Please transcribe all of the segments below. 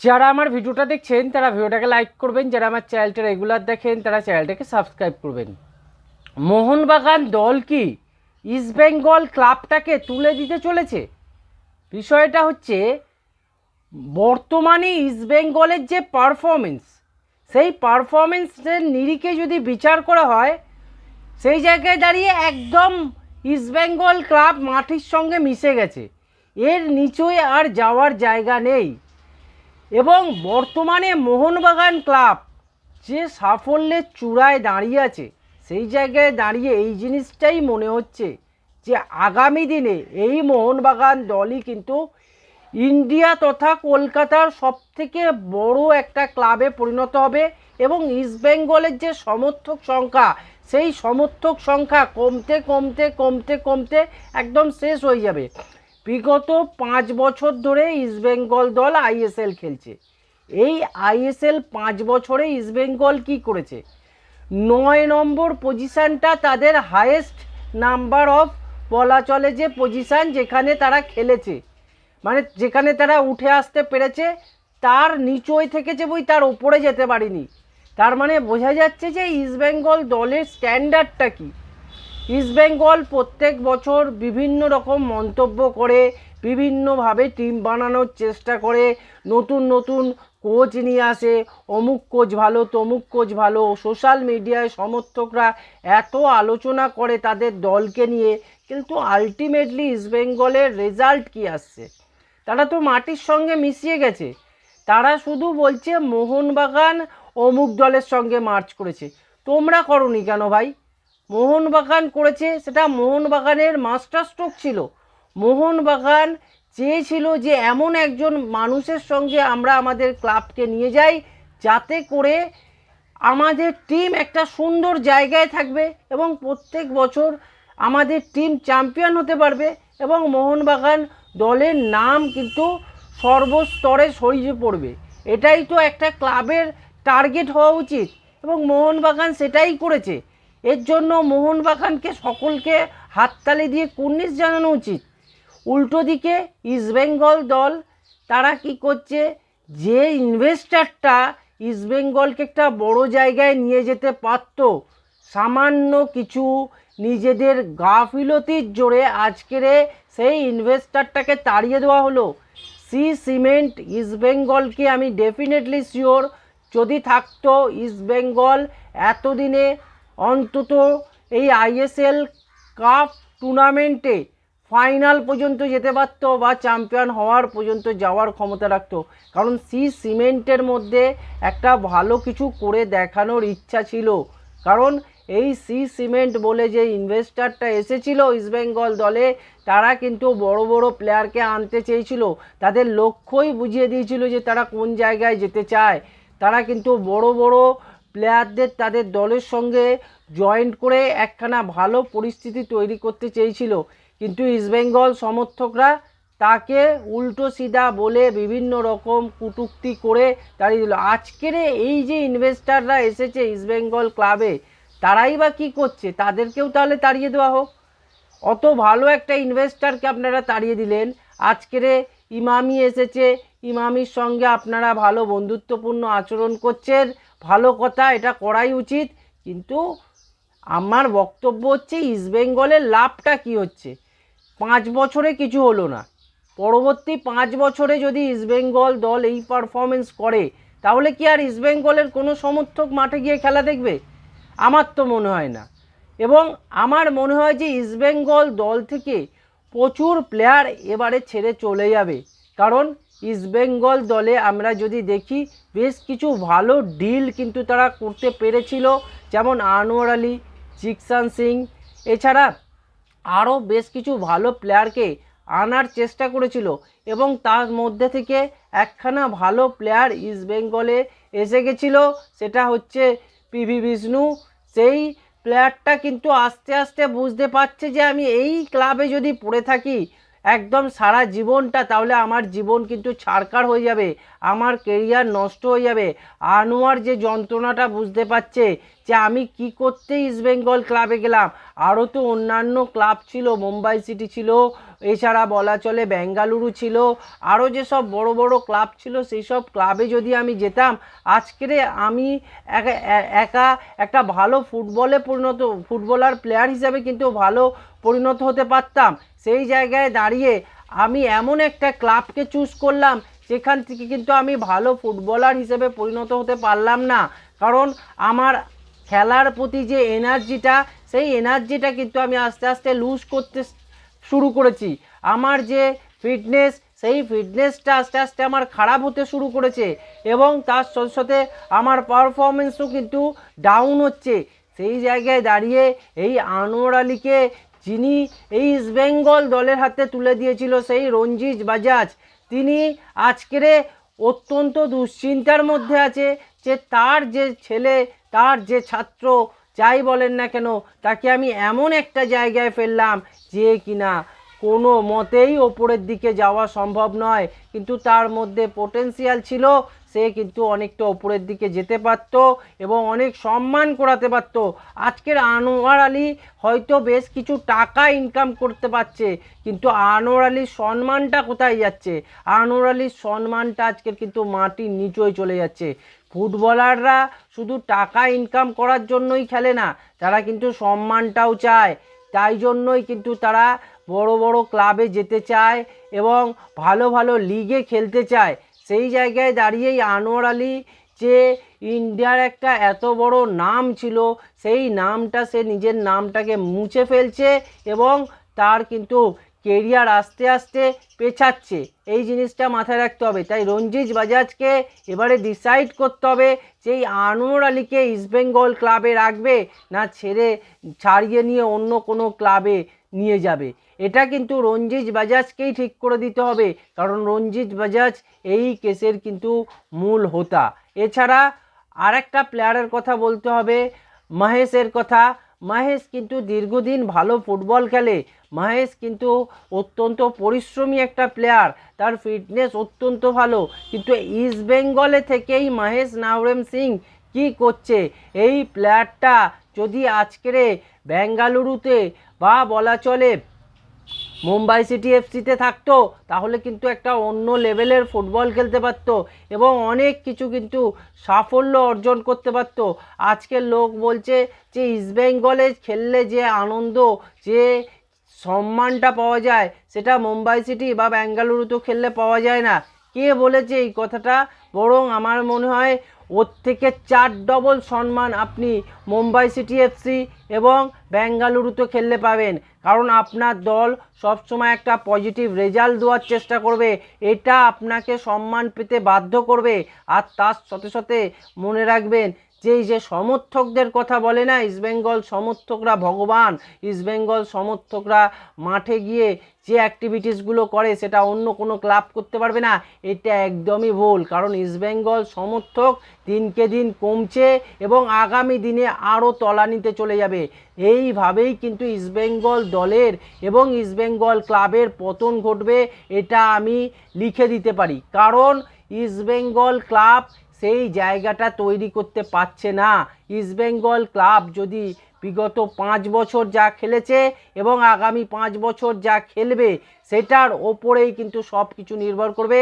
যারা আমার ভিডিওটা দেখছেন, তারা ভিডিওটাকে লাইক করবেন। যারা আমার চ্যানেলটা রেগুলার দেখেন, তারা চ্যানেলটাকে সাবস্ক্রাইব করবেন। মোহনবাগান দল কি ইস্টবেঙ্গল ক্লাবটাকে তুলে দিতে চলেছে? বিষয়টা হচ্ছে, বর্তমানে ইস্টবেঙ্গলের যে পারফরমেন্স সেই পারফরমেন্সের নিরিখে যদি বিচার করা হয়, সেই জায়গায় দাঁড়িয়ে একদম ইস্টবেঙ্গল ক্লাব মাটির সঙ্গে মিশে গেছে। এর নিচয়ে আর যাওয়ার জায়গা নেই। এবং বর্তমানে মোহনবাগান ক্লাব যে সাফল্যের চূড়ায় দাঁড়িয়ে আছে, সেই জায়গায় দাঁড়িয়ে এই জিনিসটাই মনে হচ্ছে যে আগামী দিনে এই মোহনবাগান দলই কিন্তু ইন্ডিয়া তথা কলকাতার সবথেকে বড় একটা ক্লাবে পরিণত হবে এবং ইস্টবেঙ্গলের যে সমর্থক সংখ্যা, সেই সমর্থক সংখ্যা কমতে কমতে কমতে কমতে একদম শেষ হয়ে যাবে। বিগত পাঁচ বছর ধরে ইস্টবেঙ্গল দল আইএসএল খেলছে। এই আইএসএল পাঁচ বছরে ইস্টবেঙ্গল কি করেছে? নয় নম্বর পজিশানটা তাদের হায়েস্ট নাম্বার অফ বলা চলে যে পজিশান যেখানে তারা খেলেছে। মানে যেখানে তারা উঠে আসতে পেরেছে, তার নিচই থেকেছে বই, তার ওপরে যেতে পারিনি। তার মানে বোঝা যাচ্ছে যে ইস্টবেঙ্গল দলের স্ট্যান্ডার্ডটা কী? ইস্টবেঙ্গল প্রত্যেক বছর বিভিন্ন রকম মন্তব্য করে, বিভিন্নভাবে টিম বানানোর চেষ্টা করে, নতুন নতুন কোচ নিয়ে আসে, অমুক কোচ ভালো, তমুক কোচ ভালো সোশ্যাল মিডিয়ায় সমর্থকরা এত আলোচনা করে তাদের দলকে নিয়ে, কিন্তু আলটিমেটলি ইস্টবেঙ্গলের রেজাল্ট কি আসছে? তারা তো মাটির সঙ্গে মিশিয়ে গেছে। তারা শুধু বলছে মোহনবাগান অমুক দলের সঙ্গে মার্চ করেছে। তোমরা করনি কেন ভাই? মোহনবাগান করেছে, সেটা মোহনবাগানের মাস্টার স্ট্রোক ছিল। মোহনবাগান চেয়েছিল যে এমন একজন মানুষের সঙ্গে আমরা আমাদের ক্লাবকে নিয়ে যাই, যাতে করে আমাদের টিম একটা সুন্দর জায়গায় থাকবে এবং প্রত্যেক বছর আমাদের টিম চ্যাম্পিয়ন হতে পারবে এবং মোহনবাগান দলের নাম কিন্তু সর্বস্তরে সরিয়ে পড়বে। এটাই তো একটা ক্লাবের টার্গেট হওয়া উচিত এবং মোহনবাগান সেটাই করেছে। এর জন্য মোহনবাগানকে সকলকে হাততালি দিয়ে কুর্নিশ জানানো উচিত। উল্টো দিকে ইস্টবেঙ্গল দল, তারা কি করছে? যে ইনভেস্টারটা ইস্টবেঙ্গলকে একটা বড় জায়গায় নিয়ে যেতে পারত, সামান্য কিছু নিজেদের গাফিলতির জোরে আজকের সেই ইনভেস্টারটাকে তাড়িয়ে দেওয়া হলো। সি সিমেন্ট ইস্টবেঙ্গলকে আমি ডেফিনেটলি শিওর, যদি থাকতো ইস্টবেঙ্গল এতদিনে অন্তত এই আইএসএল কাপ টুর্নামেন্টে ফাইনাল পর্যন্ত যেতে পারতো বা চ্যাম্পিয়ন হওয়ার পর্যন্ত যাওয়ার ক্ষমতা রাখতো। কারণ সি সিমেন্টের মধ্যে একটা ভালো কিছু করে দেখানোর ইচ্ছা ছিল। কারণ এই সি সিমেন্ট বলে যে ইনভেস্টারটা এসেছিল ইস্টবেঙ্গল দলে, তারা কিন্তু বড় বড় প্লেয়ারকে আনতে চেয়েছিল। তাদের লক্ষ্যই বুঝিয়ে দিয়েছিল যে তারা কোন জায়গায় যেতে চায়। তারা কিন্তু বড় বড় প্লেয়ারদের তাদের দলের সঙ্গে জয়েন্ট করে একখানা ভালো পরিস্থিতি তৈরি করতে চেয়েছিল। কিন্তু ইস্টবেঙ্গল সমর্থকরা তাকে উল্টো সিধা বলে বিভিন্ন রকম কুটুক্তি করে তাড়িয়ে দিল। আজকের এই যে ইনভেস্টাররা এসেছে ইস্টবেঙ্গল ক্লাবে তারাই বা কী করছে? তাদেরকেও তাহলে তাড়িয়ে দেওয়া হোক। অত ভালো একটা ইনভেস্টারকে আপনারা তাড়িয়ে দিলেন। আজকের ইমামি এসেছে। ইমামির সঙ্গে আপনারা ভালো বন্ধুত্বপূর্ণ আচরণ করছেন। ভালো কথা, এটা করাই উচিত। কিন্তু আমার বক্তব্য হচ্ছে ইস্টবেঙ্গলের লাভটা কি হচ্ছে? পাঁচ বছরে কিছু হলো না। পরবর্তী পাঁচ বছরে যদি ইস্টবেঙ্গল দল এই পারফরমেন্স করে, তাহলে কি আর ইস্টবেঙ্গলের কোনো সমর্থক মাঠে গিয়ে খেলা দেখবে? আমার তো মনে হয় না। এবং আমার মনে হয় যে ইস্টবেঙ্গল দল থেকে প্রচুর প্লেয়ার এবারে ছেড়ে চলে যাবে। কারণ ইস্টবেঙ্গল দলে আমরা যদি দেখি, বেশ কিছু ভালো ডিল কিন্তু তারা করতে পেরেছিল। যেমন আনোয়ার আলী, জিকসান সিং। এছাড়া আরও বেশ কিছু ভালো প্লেয়ারকে আনার চেষ্টা করেছিল এবং তার মধ্যে থেকে একখানা ভালো প্লেয়ার ইস্টবেঙ্গলে এসে গেছিল। সেটা হচ্ছে পিভি বিষ্ণু সেই প্লেয়ারটা কিন্তু আস্তে আস্তে বুঝতে পারছে যে আমি এই ক্লাবে যদি পড়ে থাকি একদম সারা জীবনটা তাহলে আমার জীবন কিন্তু ছাড়কার হয়ে যাবে। আমার কেরিয়ার নষ্ট হয়ে যাবে। আনোয়ার যে যন্ত্রণাটা বুঝতে পারছে যে আমি কি করতে ইস্টবেঙ্গল ক্লাবে গেলাম। আরও তো অন্যান্য ক্লাব ছিল মুম্বাই সিটি ছিল, এছাড়া বলা চলে বেঙ্গালুরু ছিল, আরও যেসব বড় বড় ক্লাব ছিল, সেই সব ক্লাবে যদি আমি যেতাম আজকের আমি একা একা একটা ভালো ফুটবলে পরিণত ফুটবলার প্লেয়ার হিসাবে কিন্তু ভালো পরিণত হতে পারতাম। সেই জায়গায় দাঁড়িয়ে আমি এমন একটা ক্লাবকে চুজ করলাম যেখান থেকে কিন্তু আমি ভালো ফুটবলার হিসেবে পরিণত হতে পারলাম না। কারণ আমার খেলার প্রতি যে এনার্জিটা, সেই এনার্জিটা কিন্তু আমি আস্তে আস্তে লুজ করতে শুরু করেছি। আমার যে ফিটনেস, সেই ফিটনেসটা আস্তে আস্তে আমার খারাপ হতে শুরু করেছে এবং তার সাথে সাথে আমার পারফরমেন্সও কিন্তু ডাউন হচ্ছে। সেই জায়গায় দাঁড়িয়ে এই আনোয়ার আলীকে যিনি এই ইস্ট বেঙ্গল দলের হাতে তুলে দিয়েছিল, সেই রঞ্জিত বাজাজ তিনি আজকের অত্যন্ত দুশ্চিন্তার মধ্যে আছে যে তার যে ছেলে, তার যে ছাত্র, যাই বলেন না কেন, তাকে আমি এমন একটা জায়গায় ফেললাম যে কিনা কোনো মতেই ওপরের দিকে যাওয়া সম্ভব নয়। কিন্তু তার মধ্যে পোটেন্সিয়াল ছিল, সে কিন্তু অনেকটা ওপরের দিকে যেতে পারত এবং অনেক সম্মান করাতে পারত। আজকের আনোয়ার আলী হয়তো বেশ কিছু টাকা ইনকাম করতে পারছে, কিন্তু আনোয়ার আলীর সম্মানটা কোথায় যাচ্ছে? আনোয়ার আলীর সম্মানটা আজকের কিন্তু মাটির নিচয় চলে যাচ্ছে। ফুটবলাররা শুধু টাকা ইনকাম করার জন্যই খেলে না, তারা কিন্তু সম্মানটাও চায়। তাই জন্যই কিন্তু তারা বড় বড় ক্লাবে যেতে চায় এবং ভালো ভালো লিগে খেলতে চায়। সেই জায়গায় দাঁড়িয়েই আনোয়ার আলী যে ইন্ডিয়ার একটা এত বড় নাম ছিল, সেই নামটা, সে নিজের নামটাকে মুছে ফেলছে এবং তার কিন্তু কেরিয়ার আস্তে আস্তে পেছাচ্ছে। এই জিনিসটা মাথায় রাখতে হবে। তাই রঞ্জিত বাজাজকে এবারে ডিসাইড করতে হবে যে এই আনোয়ার আলীকে ইস্টবেঙ্গল ক্লাবে রাখবে না ছেড়ে ছাড়িয়ে নিয়ে অন্য কোনো ক্লাবে নিয়ে যাবে। এটা কিন্তু রঞ্জিত বাজাজকেই ঠিক করে দিতে হবে, কারণ রঞ্জিত বাজাজ এই কেসের কিন্তু মূল হোতা। এছাড়া আরেকটা প্লেয়ারের কথা বলতে হবে, মহেশের কথা। মহেশ কিন্তু দীর্ঘদিন ভালো ফুটবল খেলে। মহেশ কিন্তু অত্যন্ত পরিশ্রমী একটা প্লেয়ার তার ফিটনেস অত্যন্ত ভালো। কিন্তু ইস্ট বেঙ্গলে থেকেই মহেশ নাওরেম সিং কি করছে? এই প্লেয়ারটা যদি আজকেরে বেঙ্গালুরুতে বা বলা চলে মুম্বাই সিটি এফসিতে থাকতো, তাহলে কিন্তু একটা অন্য লেভেলের ফুটবল খেলতে পারতো এবং অনেক কিছু কিন্তু সাফল্য অর্জন করতে পারতো। আজকের লোক বলছে যে ইস্টবেঙ্গলে খেললে যে আনন্দ, যে সম্মানটা পাওয়া যায়, সেটা মুম্বাই সিটি বা বেঙ্গালুরুতেও খেললে পাওয়া যায় না। কে বলেছে এই কথাটা? বরং আমার মনে হয় ওর থেকে চার ডবল সম্মান আপনি মুম্বাই সিটি এফসি এবং বেঙ্গালুরুতে খেললে পাবেন। কারণ আপনার দল সবসময় একটা পজিটিভ রেজাল্ট দেওয়ার চেষ্টা করবে। এটা আপনাকে সম্মান পেতে বাধ্য করবে। আর তার সাথে সাথে মনে রাখবেন যে এই যে সমর্থকদের কথা বলে না ইস্টবেঙ্গল সমর্থকরা ভগবান ইস্টবেঙ্গল সমর্থকরা মাঠে গিয়ে যে অ্যাক্টিভিটিসগুলো করে সেটা অন্য কোনো ক্লাব করতে পারবে না, এটা একদমই ভুল। কারণ ইস্টবেঙ্গল সমর্থক দিনকে দিন কমছে এবং আগামী দিনে আরও তলানিতে চলে যাবে। এইভাবেই কিন্তু ইস্টবেঙ্গল দলের এবং ইস্টবেঙ্গল ক্লাবের পতন ঘটবে, এটা আমি লিখে দিতে পারি। কারণ ইস্টবেঙ্গল ক্লাব সেই জায়গাটা তৈরি করতে পারছে না। ইস্টবেঙ্গল ক্লাব যদি বিগত পাঁচ বছর যা খেলেছে এবং আগামী পাঁচ বছর যা খেলবে, সেটার ওপরেই কিন্তু সব কিছু নির্ভর করবে।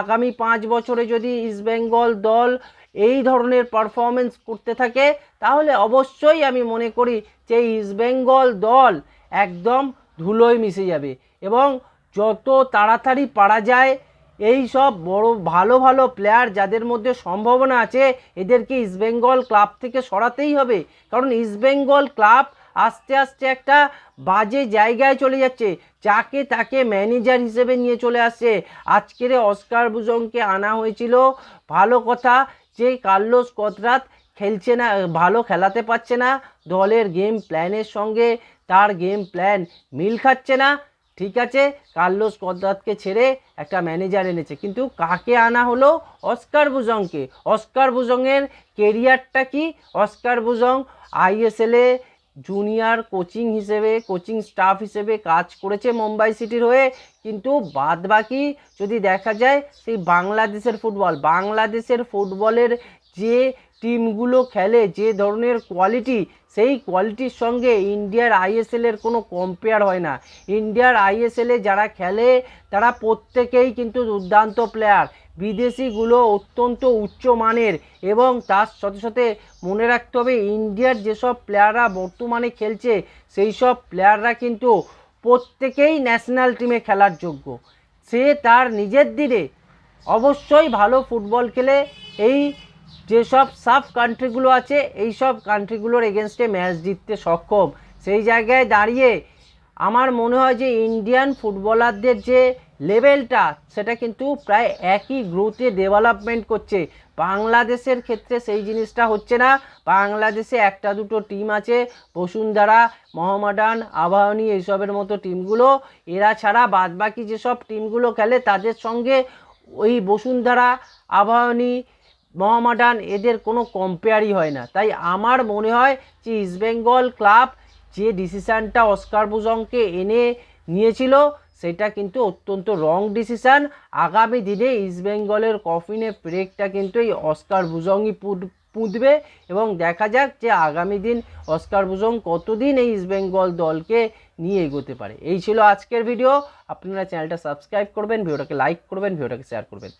আগামী পাঁচ বছরে যদি ইস্টবেঙ্গল দল এই ধরনের পারফরমেন্স করতে থাকে, তাহলে অবশ্যই আমি মনে করি যে ইস্টবেঙ্গল দল একদম ধুলোয় মিশে যাবে এবং যত তাড়াতাড়ি পারা যায় এই সব বড়, ভালো ভালো প্লেয়ার যাদের মধ্যে সম্ভাবনা আছে এদেরকে ইস্টবেঙ্গল ক্লাব থেকে সরাতেই হবে? কারণ ইস্টবেঙ্গল ক্লাব আস্তে আস্তে একটা বাজে জায়গায় চলে যাচ্ছে। যাকে তাকে ম্যানেজার হিসেবে নিয়ে চলে আসছে। আজকের অস্কার বুজংকে আনা হয়েছিল। ভালো কথা যে কার্লোস কতরাত খেলছে না, ভালো খেলাতে পারছে না। দলের গেম প্ল্যানের সঙ্গে তার গেম প্ল্যান মিল খাচ্ছে না। ঠিক আছে? কার্লোস কদ্রাতকে ছেড়ে একটা ম্যানেজার এনেছে। কিন্তু কাকে আনা হলো? অস্কার বুজংকে অস্কার বুজংয়ের কেরিয়ারটা কি? অস্কার বুজং আইএসএলে জুনিয়র কোচিং হিসেবে কোচিং স্টাফ হিসেবে কাজ করেছে মুম্বাই সিটির হয়ে। কিন্তু বাদ বাকি যদি দেখা যায়, সেই বাংলাদেশের ফুটবল বাংলাদেশের ফুটবলের যে টিমগুলো খেলে যে ধরনের কোয়ালিটি, সেই কোয়ালিটির সঙ্গে ইন্ডিয়ার আইএসএলের কোনো কম্পেয়ার হয় না। ইন্ডিয়ার আইএসএলে যারা খেলে, তারা প্রত্যেকেই কিন্তু দুর্দান্ত প্লেয়ার বিদেশিগুলো অত্যন্ত উচ্চমানের এবং তার সাথে সাথে মনে রাখতে হবে, ইন্ডিয়ার যেসব প্লেয়াররা বর্তমানে খেলছে, সেই সব প্লেয়াররা কিন্তু প্রত্যেকেই ন্যাশনাল টিমে খেলার যোগ্য। সে তার নিজের দিনে অবশ্যই ভালো ফুটবল খেলে, এই যেসব সাব কান্ট্রিগুলো আছে, এই সব কান্ট্রিগুলোর এগেনস্টে ম্যাচ জিততে সক্ষম। সেই জায়গায় দাঁড়িয়ে আমার মনে হয় যে ইন্ডিয়ান ফুটবলারদের যে লেভেলটা সেটা কিন্তু প্রায় একই গ্রোথে ডেভেলপমেন্ট করছে। বাংলাদেশের ক্ষেত্রে সেই জিনিসটা হচ্ছে না। বাংলাদেশে একটা দুটো টিম আছে, বসুন্ধরা, মোহামেডান, আবাহনী এইসবের মতো টিমগুলো এরা ছাড়া বাদবাকি যেসব টিমগুলো খেলে, তাদের সঙ্গে ওই বসুন্ধরা, আবাহনী মোহামেডান এদের কোনো কম্পেয়ারই হয় না। তাই আমার মনে হয় যে ইস্টবেঙ্গল ক্লাব যে ডিসিশানটা অস্কার বুজংকে এনে নিয়েছিল, সেটা কিন্তু অত্যন্ত রং ডিসিশান আগামী দিনে ইস্টবেঙ্গলের কফিনে ব্রেকটা কিন্তু এই অস্কার বুজংই পুঁত- পুঁতবে এবং দেখা যাক যে আগামী দিন অস্কার বুজং কতদিন এই ইস্টবেঙ্গল দলকে নিয়ে এগোতে পারে। এই ছিল আজকের ভিডিও আপনারা চ্যানেলটা সাবস্ক্রাইব করবেন ভিডিওটাকে লাইক করবেন ভিডিওটাকে শেয়ার করবেন।